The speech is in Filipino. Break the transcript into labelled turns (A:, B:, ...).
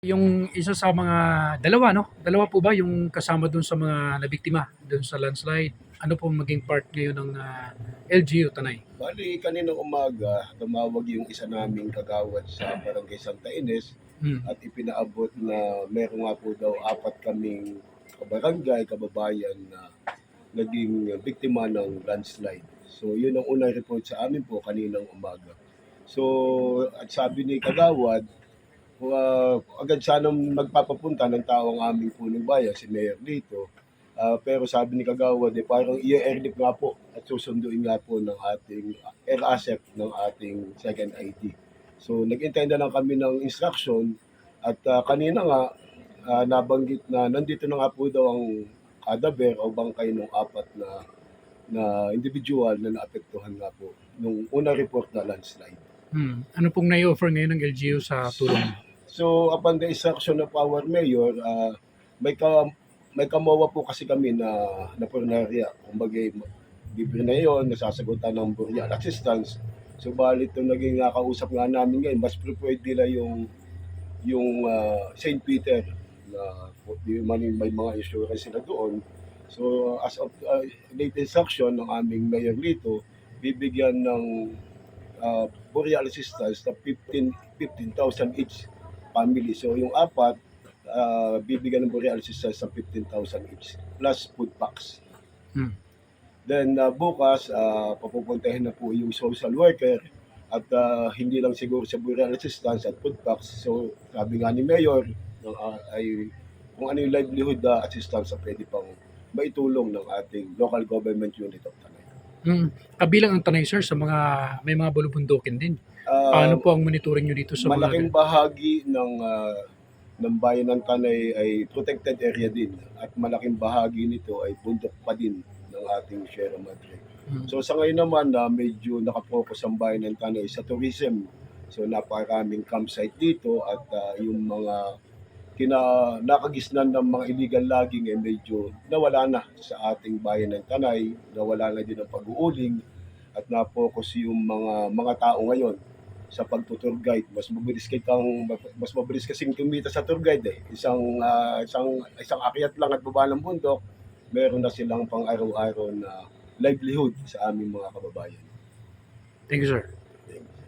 A: Yung isa sa mga dalawa 'no, dalawa po ba yung kasama dun sa mga nabiktima dun sa landslide? Ano po maging part ngayon ng, ah, LGU Tanay?
B: Bali, kaninang umaga, tumawag yung isa naming kagawad sa Barangay Santa Ines
A: Hmm.
B: at ipinaabot na meron nga po daw apat kaming kabarangay, kababayan na naging biktima ng landslide. So, yun ang unang report sa amin po kaninang umaga. So, at sabi ni Kagawad, uh, agad sanang magpapapunta ng tao ang aming punong bayan, si Mayor dito. Ah, pero sabi ni Kagawad, eh, parang i-airlift nga po at susunduin nga po ng ating air asset ng ating second ID. So, nag-intend na lang kami ng instruction at ah, kanina nga, ah, nabanggit na nandito na nga po daw ang cadaver o bangkay ng apat na na individual na naapektuhan nga po nung unang report na landslide.
A: Hmm. Ano pong nai-offer ngayon ng LGU sa tulong?
B: So, upon the instruction of our mayor, ah, may ka may kamowa po kasi kami na na punarya. Kumbaga, libre na yun, nasasagutan ng burial assistance. So, balit nung naging nakausap nga namin ngayon, mas preferred nila yung yung ah, St. Peter na yung may mga insurance sila doon. So, as of uh, late instruction ng aming mayor dito, bibigyan ng uh, burial assistance na 15 15,000 each family. So yung apat, ah, bibigyan ng burial assistance ng 15,000 each plus food packs.
A: Hmm.
B: Then ah, bukas, ah, papupuntahin na po yung social worker at ah, hindi lang siguro sa burial assistance at food packs. So sabi nga ni Mayor, ah, ay kung ano yung livelihood ah, assistance na pwede pang maitulong ng ating local government unit of Tanay.
A: Hmm. Kabilang ang Tanay sir sa mga may mga bulubundukin din.
B: Ah,
A: Paano po ang monitoring nyo dito sa
B: malaking
A: mga
B: bahagi ng ah, ng bayan ng Tanay ay protected area din at malaking bahagi nito ay bundok pa din ng ating Sierra Madre.
A: Hmm.
B: So sa ngayon naman na medyo nakapokus ang bayan ng Tanay sa tourism. So napakaraming campsite dito at ah, yung mga kina nakagisnan ng mga illegal logging ay medyo nawala na sa ating bayan ng Tanay, nawala na din ang pag-uuling at na-focus yung mga mga tao ngayon sa pagtutour guide. Mas mabilis kang mas mabilis kasing kumita sa tour guide eh. Isang ah, isang isang akyat lang at baba ng bundok, meron na silang pang araw-araw na livelihood sa aming mga kababayan.
A: Thank you sir.
B: Thank you.